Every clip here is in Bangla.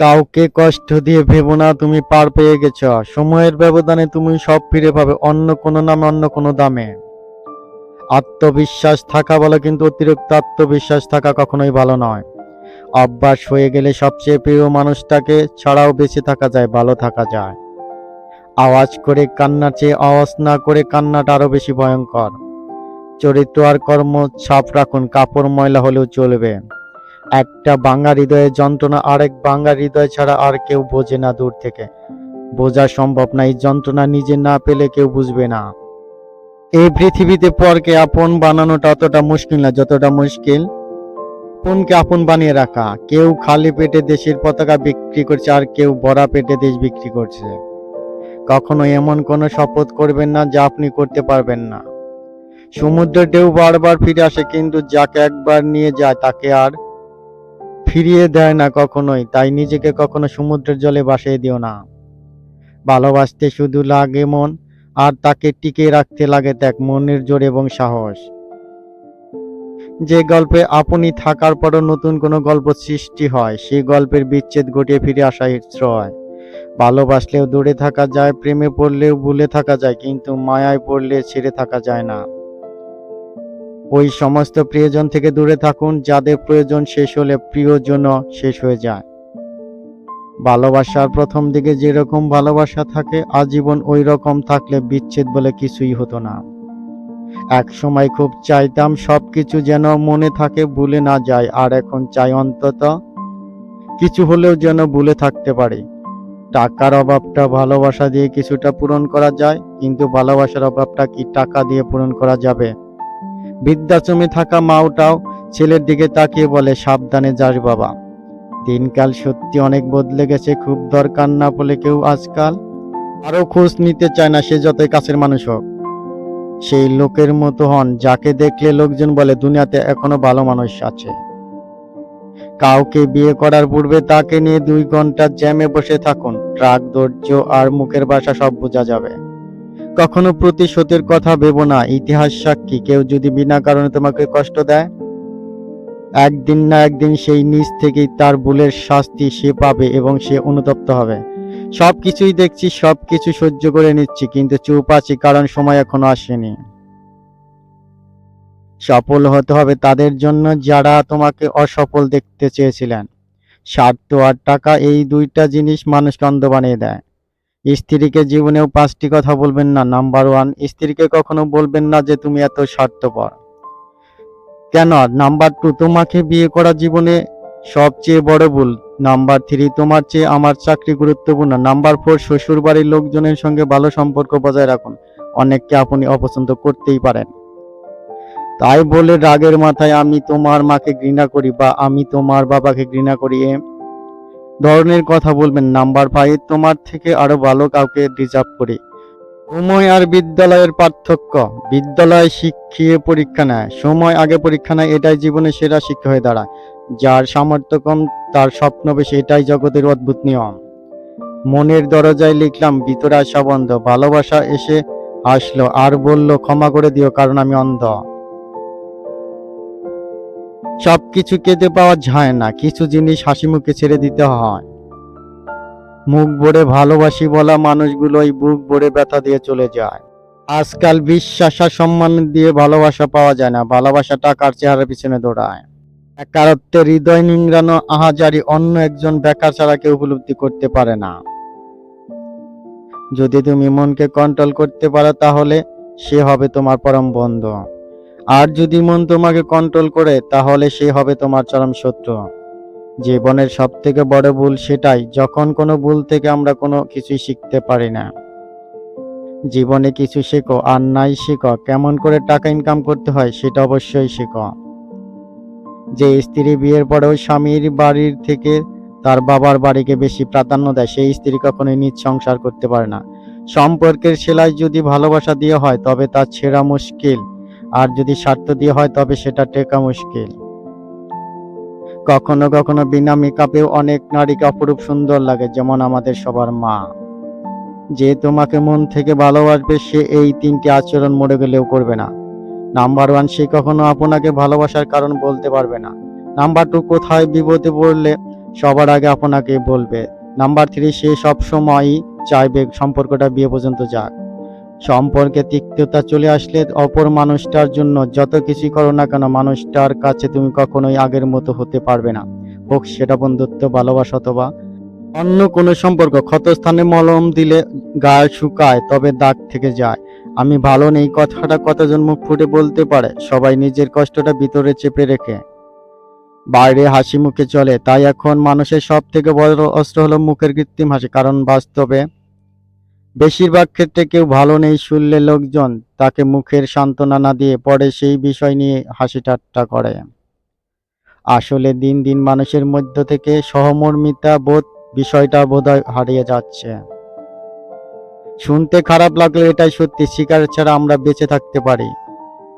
কাউকে কষ্ট দিয়ে ভেবো না, তুমি পার পেয়ে গেছ। সময়ের ব্যবধানে তুমি সব ফিরে পাবে, অন্য কোনো নামে, অন্য কোনো দামে। আত্মবিশ্বাস থাকা ভালো কিন্তু অতিরিক্ত আত্মবিশ্বাস থাকা কখনোই ভালো নয়। অভ্যাস হয়ে গেলে সবচেয়ে প্রিয় মানুষটাকে ছাড়াও বেঁচে থাকা যায়, ভালো থাকা যায়। আওয়াজ করে কান্নার চেয়ে, আওয়াজ না করে কান্নাটা আরও বেশি ভয়ঙ্কর। চরিত্র আর কর্ম ছাপ রাখুন, কাপড় ময়লা হলেও চলবে। একটা বাঙা হৃদয়ের যন্ত্রণা, আরেক বাঙা হৃদয় ছাড়া আর কেউ বোঝে না দূর থেকে। বোঝা সম্ভব না, এই যন্ত্রণা নিজে না পেলে কেউ বুঝবে না। এই পৃথিবীতে পরকে আপন বানানোটা অতটা মুশকিল না, যতটা মুশকিল আপনকে আপন বানিয়ে রাখা। কেউ খালি পেটে দেশের পতাকা বিক্রি করছে, আর কেউ বড়া পেটে দেশ বিক্রি করছে। কখনো এমন কোনো শপথ করবেন না যা আপনি করতে পারবেন না। সমুদ্রের ঢেউ বারবার ফিরে আসে, কিন্তু যাকে একবার নিয়ে যায়, তাকে আর ফিরিয়ে দেয় না কখনোই, তাই নিজেকে কখনো সমুদ্রের জলে বাসিয়ে দিও না। ভালোবাসতে শুধু লাগে মন, আর তাকে টিকে রাখতে লাগে ত্যাগ, মনের জোর এবং সাহস। যে গল্পে আপনি থাকার পরও নতুন কোনো গল্প সৃষ্টি হয়, সেই গল্পের বিচ্ছেদ ঘটিয়ে ফিরে আসা শ্রয়। ভালোবাসলেও দূরে থাকা যায়, প্রেমে পড়লেও ভুলে থাকা যায়, কিন্তু মায়ায় পড়লে ছেড়ে থাকা যায় না। ওই সমস্ত প্রিয়জন থেকে দূরে থাকুন, যাদের প্রয়োজন শেষ হলে প্রিয়জনও শেষ হয়ে যায়। ভালোবাসার প্রথম দিকে যেরকম ভালোবাসা থাকে, আজীবন ওই রকম থাকলে বিচ্ছেদ বলে কিছুই হতো না। এক সময় খুব চাইতাম সব কিছু যেন মনে থাকে ভুলে না যায়, আর এখন চাই অন্তত কিছু হলেও যেন ভুলে থাকতে পারি। টাকার অভাবটা ভালোবাসা দিয়ে কিছুটা পূরণ করা যায়, কিন্তু ভালোবাসার অভাবটা কি টাকা দিয়ে পূরণ করা যাবে? বৃদ্ধাশ্রমে থাকা মাওটাও ছেলের দিকে তাকিয়ে বলে, সাবধানে যাস বাবা। দিনকাল সত্যি অনেক বদলে গেছে, খুব দরকার না বলে কেউ আজকাল আরও খোঁজ নিতে চায় না, সে যতই কাছের মানুষ হোক। সেই লোকের মতো হন, যাকে দেখলে লোকজন বলে, দুনিয়াতে এখনও ভালো মানুষ আছে। কাউকে বিয়ে করার পূর্বে তাকে নিয়ে দুই ঘণ্টা জ্যামে বসে থাকুন। ট্রাক, ধৈর্য আর মুখের ভাষা সব বোঝা যাবে। কখনো প্রতিশোধের কথা ভেবো না, ইতিহাস সাক্ষী, কেউ যদি বিনা কারণে তোমাকে কষ্ট দেয়, একদিন না একদিন সেই নিজ থেকেই তার ভুলের শাস্তি সে পাবে এবং সে অনুতপ্ত হবে। সবকিছুই দেখছি, সবকিছু সহ্য করে নিচ্ছি, কিন্তু চুপ আছি, কারণ সময় এখনও আসেনি। সফল হতে হবে তাদের জন্য যারা তোমাকে অসফল দেখতে চেয়েছিলেন। স্বার্থ আর টাকা এই দুইটা জিনিস মানুষকে অন্ধ বানিয়ে দেয়। স্ত্রীকে জীবনেও পাঁচটি কথা বলবেন না। নাম্বার ওয়ান স্ত্রীকে কখনো বলবেন না যে তুমি এত স্বার্থপর। কেন? নাম্বার টু তোমাকে বিয়ে করা জীবনে সবচেয়ে বড় ভুল। নাম্বার থ্রি তোমার চেয়ে আমার চাকরি গুরুত্বপূর্ণ। নাম্বার ফোর শ্বশুর বাড়ির লোকজনের সঙ্গে ভালো সম্পর্ক বজায় রাখুন। অনেককে আপনি অপছন্দ করতেই পারেন। তাই বলে রাগের মাথায় আমি তোমার মাকে ঘৃণা করি বা আমি তোমার বাবাকে ঘৃণা করি ধরনের কথা বলবেন। নাম্বার ফাইভ তোমার থেকে আরও ভালো কাউকে ডিজার্ভ করি। সময় আর বিদ্যালয়ের পার্থক্য। বিদ্যালয় শিখিয়ে পরীক্ষা নেয়। সময় আগে পরীক্ষা নেয়, এটাই জীবনের সেরা শিক্ষা হয়ে দাঁড়ায়। যার সামর্থ্য কম, তার স্বপ্ন বেশি, এটাই জগতের অদ্ভুত নিয়ম। মনের দরজায় লিখলাম, ভিতরে আসা বন্ধ। ভালোবাসা এসে আসলো। আর বলল, ক্ষমা করে দিও, কারণ আমি অন্ধ। সবকিছু কেঁদে পাওয়া যায় না, কিছু জিনিস হাসি মুখে ছেড়ে দিতে হয়। মুখ ভরে ভালোবাসি বলা মানুষগুলোই বুক ভরে ব্যথা দিয়ে চলে যায়। আজকাল বিশ্বাস আর সম্মান দিয়ে ভালোবাসা পাওয়া যায় না ভালোবাসা টাকার চেহারার পিছনে দৌড়ায়? বেকারত্বে হৃদয় নিংড়ানো আহাজারি অন্য একজন বেকার ছাড়া কেউ উপলব্ধি করতে পারে না। যদি তুমি মনকে কন্ট্রোল করতে পারো তাহলে সে হবে তোমার পরম বন্ধু। আর যদি মন তোমাকে কন্ট্রোল করে, তাহলে সে হবে তোমার চরম শত্রু। জীবনের সব থেকে বড় ভুল সেটাই, যখন কোনো ভুল থেকে আমরা কোনো কিছুই শিখতে পারি না। জীবনে কিছু শেখো আর নাই শেখো। কেমন করে টাকা ইনকাম করতে হয়, সেটা অবশ্যই শেখো। যে স্ত্রী বিয়ের পরেও স্বামীর বাড়ির থেকে তার বাবার বাড়িকে বেশি প্রাধান্য দেয়, সেই স্ত্রী কখনোই নিজ সংসার করতে পারে না। সম্পর্কের সেলাই যদি ভালোবাসা দিয়ে হয়, তবে তা ছেঁড়া মুশকিল। আর যদি স্বার্থ দিয়ে হয় তবে সেটা টেকা মুশকিল। কখনো কখনো বিনা মেকআপেও অনেক নারীকে অপরূপ সুন্দর লাগে, যেমন আমাদের সবার মা। যে তোমাকে মন থেকে ভালোবাসবে, সে এই তিনটি আচরণ মরে গেলেও করবে না। নাম্বার ওয়ান, সে কখনো আপনাকে ভালোবাসার কারণ বলতে পারবে না। নাম্বার টু, কোথায় বিপদে পড়লে সবার আগে আপনাকে বলবে। নাম্বার থ্রি, সে সবসময়ই চাইবে সম্পর্কটা বিয়ে পর্যন্ত যাক। সম্পর্কে তিক্ততা চলে আসলে অপর মানুষটার জন্য যত কিছুই করো না কেন, মানুষটার কাছে তুমি কখনোই আগের মতো হতে পারবে না। হোক, সেটা বন্ধুত্ব, ভালোবাসা অথবা অন্য কোনো সম্পর্ক, ক্ষতস্থানে মলম দিলে গা শুকায়, তবে দাগ থেকে যায়। আমি ভালো নেই, কথাটা কতজন মুখ ফুটে বলতে পারে? সবাই নিজের কষ্টটা ভিতরে চেপে রেখে। বাইরে হাসি মুখে চলে। তাই এখন মানুষের সব থেকে বড় অস্ত্র হলো মুখের কৃত্রিম হাসি। কারণ বাস্তবে বেশিরভাগ ক্ষেত্রে কেউ ভালো নেই শুনলে লোকজন তাকে মুখের সান্ত্বনা না দিয়ে পরে সেই বিষয় নিয়ে হাসি ঠাট্টা করে। আসলে দিন দিন মানুষের মধ্য থেকে সহমর্মিতা বোধ বিষয়টা বোধহয় হারিয়ে যাচ্ছে। শুনতে খারাপ লাগলে এটাই সত্যি, শিকার ছাড়া আমরা বেঁচে থাকতে পারি।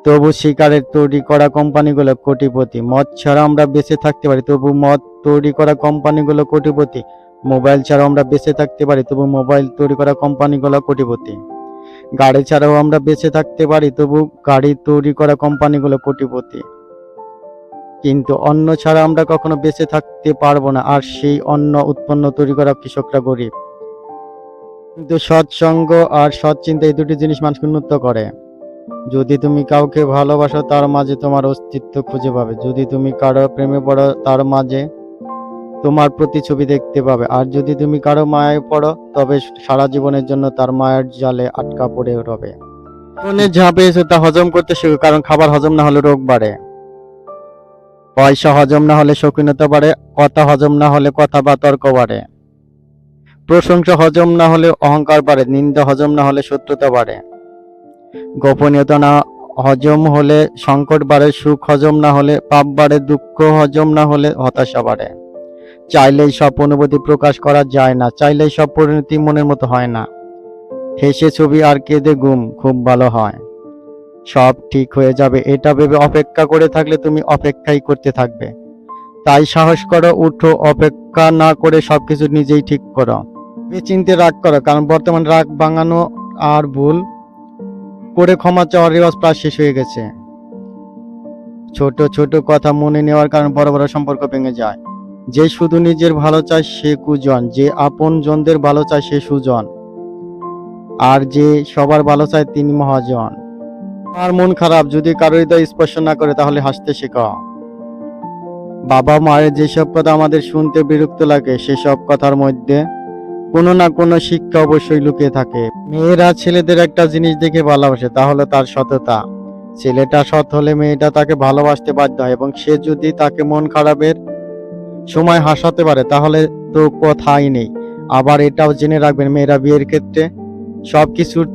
তবু শিকারের তৈরি করা কোম্পানিগুলো কোটিপতি, মদ ছাড়া আমরা বেঁচে থাকতে পারি। তবু মদ তৈরি করা কোম্পানিগুলো কোটিপতি মোবাইল ছাড়াও আমরা বেঁচে থাকতে পারি, তবু মোবাইল তৈরি করা কোম্পানিগুলো কোটিপতি। গাড়ি ছাড়াও আমরা বেঁচে থাকতে পারি, তবু গাড়ি তৈরি করা কোম্পানিগুলো কোটিপতি। কিন্তু অন্ন ছাড়া আমরা কখনো বেঁচে থাকতে পারব না, আর সেই অন্ন উৎপন্ন তৈরি করা কৃষকরা গরিব। কিন্তু সৎসঙ্গ আর সৎ চিন্তা এই দুটি জিনিস মানুষকে উন্নত করে। যদি তুমি কাউকে ভালোবাসো, তার মাঝে তোমার অস্তিত্ব খুঁজে পাবে। যদি তুমি কারও প্রেমে পড়ো, তার মাঝে তোমার প্রতিছবি দেখতে পাবে। আর যদি তুমি কারও মায়ায় পড়ো, তবে সারা জীবনের জন্য তার মায়ের জালে আটকা পড়ে রবে। মনে ঝাঁপে পেয়েছ তা হজম করতে শেখো, কারণ খাবার হজম না হলে রোগ বাড়ে। পয়সা হজম না হলে শৌখিনতা বাড়ে, কথা হজম না হলে কথা বা তর্ক বাড়ে। প্রশংসা হজম না হলে অহংকার বাড়ে, নিন্দা হজম না হলে শত্রুতা বাড়ে। গোপনীয়তা না হজম হলে সংকট বাড়ে, সুখ হজম না হলে পাপ বাড়ে, দুঃখ হজম না হলে হতাশা বাড়ে। চাইলেই সব অনুভূতি প্রকাশ করা যায় না, চাইলেই সব পরিণতি মনের মতো হয় না। হেসে ছবি আর কেঁদে গুম খুব ভালো হয়। সব ঠিক হয়ে যাবে, এটা ভেবে অপেক্ষা করে থাকলে তুমি অপেক্ষাই করতে থাকবে। তাই সাহস করো, উঠো, অপেক্ষা না করে সবকিছু নিজেই ঠিক করো। চিনতে রাগ করো, কারণ বর্তমান রাগ ভাঙানো আর ভুল করে ক্ষমা চাওয়ার রেওয়াজ প্রায় শেষ হয়ে গেছে। ছোট ছোট কথা মনে নেওয়ার কারণে বড় বড় সম্পর্ক ভেঙে যায়। যে শুধু নিজের ভালো চায় সে কুজন, যে আপন জনদের ভালো চায় সে সুজন। আর যে সবার ভালো চায় তিনি মহাজন। আর মন খারাপ, যদি কারোর হৃদয় স্পর্শ না করে তাহলে হাসতে শেখা। বাবা মায়ের যেসব কথা আমাদের শুনতে বিরক্ত লাগে, সেসব কথার মধ্যে কোনো না কোনো শিক্ষা অবশ্যই লুকিয়ে থাকে। মেয়েরা ছেলেদের একটা জিনিস দেখে ভালোবাসে, তাহলে তার সততা। ছেলেটা সৎ হলে মেয়েটা তাকে ভালোবাসতে বাধ্য হয় এবং সে যদি তাকে মন খারাপের সময় হাসাতে পারে, তাহলে তো কথাই নেই। আবার এটাও জেনে রাখবেন, মেয়েরা বিয়ের ক্ষেত্রে সবকিছুর